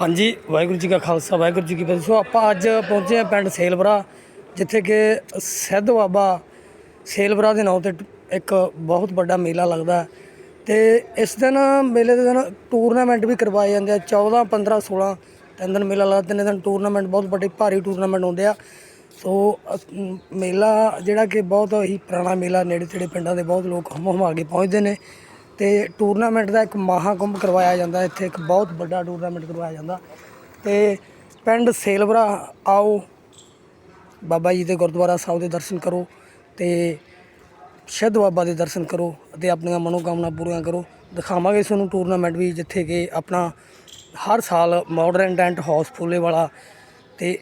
ਹਾਂਜੀ, ਵਾਹਿਗੁਰੂ ਜੀ ਕਾ ਖਾਲਸਾ, ਵਾਹਿਗੁਰੂ ਜੀ ਕੀ ਫਤਿਹ। ਸੋ ਆਪਾਂ ਅੱਜ ਪਹੁੰਚੇ ਹਾਂ ਪਿੰਡ ਸੇਲਵਰਾ ਜਿੱਥੇ ਕਿ ਸਿੱਧ ਬਾਬਾ ਸੇਲਵਰਾ ਦੇ ਨਾਂ ਤੇ ਇੱਕ ਬਹੁਤ ਵੱਡਾ ਮੇਲਾ ਲੱਗਦਾ ਹੈ। ਤੇ ਇਸ ਦਿਨ ਮੇਲੇ ਦੇ ਦਿਨ ਟੂਰਨਾਮੈਂਟ ਵੀ ਕਰਵਾਏ ਜਾਂਦੇ ਆ 14 15 16 ਤਿੰਨ ਦਿਨ ਮੇਲਾ ਲੱਗਦਾ, ਤਿੰਨ ਦਿਨ ਟੂਰਨਾਮੈਂਟ ਬਹੁਤ ਵੱਡੇ ਭਾਰੀ ਟੂਰਨਾਮੈਂਟ ਹੁੰਦੇ ਆ। ਸੋ ਅਸ- ਮੇਲਾ ਜਿਹੜਾ ਕਿ ਬਹੁਤ ਹੀ ਪੁਰਾਣਾ ਮੇਲਾ, ਨੇੜੇ ਤੇੜੇ ਪਿੰਡਾਂ ਦੇ ਬਹੁਤ ਲੋਕ ਹਮ ਹਮਾ ਕੇ ਪਹੁੰਚਦੇ ਨੇ। ਤੇ ਟੂਰਨਾਮੈਂਟ ਦਾ ਇੱਕ ਮਹਾਕੁੰਭ ਕਰਵਾਇਆ ਜਾਂਦਾ, ਇੱਥੇ ਇੱਕ ਬਹੁਤ ਵੱਡਾ ਟੂਰਨਾਮੈਂਟ ਕਰਵਾਇਆ ਜਾਂਦਾ। ਤੇ ਪਿੰਡ ਸੇਲਵਰਾ ਆਓ, ਬਾਬਾ ਜੀ ਦੇ ਗੁਰਦੁਆਰਾ ਸਾਹਿਬ ਦੇ ਦਰਸ਼ਨ ਕਰੋ ਤੇ ਸ਼ਹਿਦ ਬਾਬਾ ਦੇ ਦਰਸ਼ਨ ਕਰੋ ਅਤੇ ਆਪਣੀਆਂ ਮਨੋਕਾਮਨਾ ਪੂਰੀਆਂ ਕਰੋ। ਦਿਖਾਵਾਂਗੇ ਤੁਹਾਨੂੰ ਟੂਰਨਾਮੈਂਟ ਵੀ, ਜਿੱਥੇ ਕਿ ਆਪਣਾ ਹਰ ਸਾਲ ਮਾਡਰਨ ਟੈਂਟ ਹਾਊਸ ਫੁੱਲੇ ਵਾਲਾ ਤੇ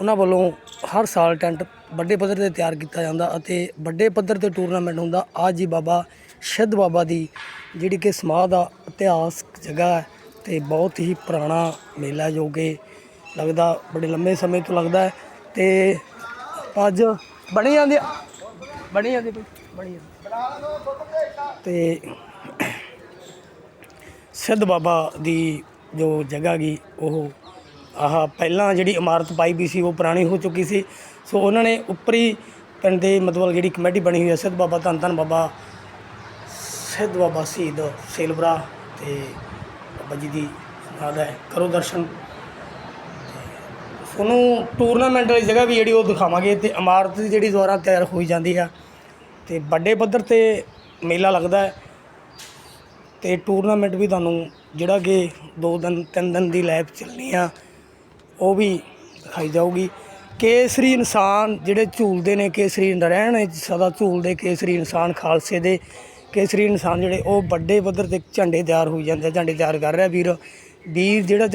ਉਹਨਾਂ ਵੱਲੋਂ ਹਰ ਸਾਲ ਟੈਂਟ ਵੱਡੇ ਪੱਧਰ ਤੇ ਤਿਆਰ ਕੀਤਾ ਜਾਂਦਾ ਅਤੇ ਵੱਡੇ ਪੱਧਰ ਤੇ ਟੂਰਨਾਮੈਂਟ ਹੁੰਦਾ। ਅੱਜ ਹੀ ਬਾਬਾ ਸਿੱਧ ਬਾਬਾ ਦੀ ਜਿਹੜੀ ਕਿ ਸਮਾਧ ਦਾ ਇਤਿਹਾਸਕ ਜਗ੍ਹਾ ਹੈ ਤੇ ਬਹੁਤ ਹੀ ਪੁਰਾਣਾ ਮੇਲਾ ਜੋ ਕਿ ਲੱਗਦਾ ਬੜੇ ਲੰਮੇ ਸਮੇਂ ਤੋਂ ਲੱਗਦਾ ਹੈ ਤੇ ਅੱਜ ਬਣੇ ਜਾਂਦੇ ਬਣੇ ਜਾਂਦੇ ਜਾਂਦੀ ਬਈ ਬਣੀ ਜਾਂਦੀ ਤੇ ਸਿੱਧ ਬਾਬਾ ਦੀ ਜੋ ਜਗ੍ਹਾ ਗਈ ਉਹ ਆਹ ਪਹਿਲਾਂ ਜਿਹੜੀ ਇਮਾਰਤ ਪਾਈ ਵੀ ਸੀ, ਉਹ ਪੁਰਾਣੀ ਹੋ ਚੁੱਕੀ ਸੀ। ਸੋ ਉਹਨਾਂ ਨੇ ਉੱਪਰੀ ਪਿੰਡ ਦੇ ਮਤਲਬ ਜਿਹੜੀ ਕਮੇਟੀ ਬਣੀ ਹੋਈ ਹੈ, ਸਿੱਧ ਬਾਬਾ ਧੰਨ ਧੰਨ ਬਾਬਾ ਸਿੱਧ ਬਾਬਾ ਸ਼ਹੀਦ ਸੇਲਵਰਾ ਤੇ ਬਾਬਾ ਜੀ ਦੀ ਸਮਾਧ ਹੈ, ਕਰੋ ਦਰਸ਼ਨ। ਤੁਹਾਨੂੰ ਟੂਰਨਾਮੈਂਟ ਵਾਲੀ ਜਗ੍ਹਾ ਵੀ ਜਿਹੜੀ ਉਹ ਦਿਖਾਵਾਂਗੇ ਤੇ ਇਮਾਰਤ ਦੀ ਜਿਹੜੀ ਦੁਆਰਾ ਤਿਆਰ ਹੋਈ ਜਾਂਦੀ ਆ ਤੇ ਵੱਡੇ ਪੱਧਰ ਤੇ ਮੇਲਾ ਲੱਗਦਾ ਹੈ ਤੇ ਟੂਰਨਾਮੈਂਟ ਵੀ ਤੁਹਾਨੂੰ ਜਿਹੜਾ ਕਿ 2 ਦਿਨ 3 ਦਿਨ ਦੀ ਲਾਈਵ ਚੱਲਣੀ ਆ, ਉਹ ਵੀ ਦਿਖਾਈ ਜਾਊਗੀ। ਕੇਸਰੀ ਇਨਸਾਨ ਜਿਹੜੇ ਝੂਲਦੇ ਨੇ, ਕੇਸਰੀ ਰਹਿਣ ਸਦਾ ਝੂਲਦੇ ਕੇਸਰੀ ਇਨਸਾਨ ਖਾਲਸੇ ਦੇ ਕੇਸਰੀ ਇਨਸਾਨ ਜਿਹੜੇ, ਉਹ ਵੱਡੇ ਪੱਧਰ ਤੇ ਝੰਡੇ ਤਿਆਰ ਹੋਈ ਜਾਂਦੇ ਝੰਡੇ ਤਿਆਰ ਕਰ ਰਿਹਾ ਵੀਰ। ਵੀਰ ਜਿਹੜਾ ਝੰ-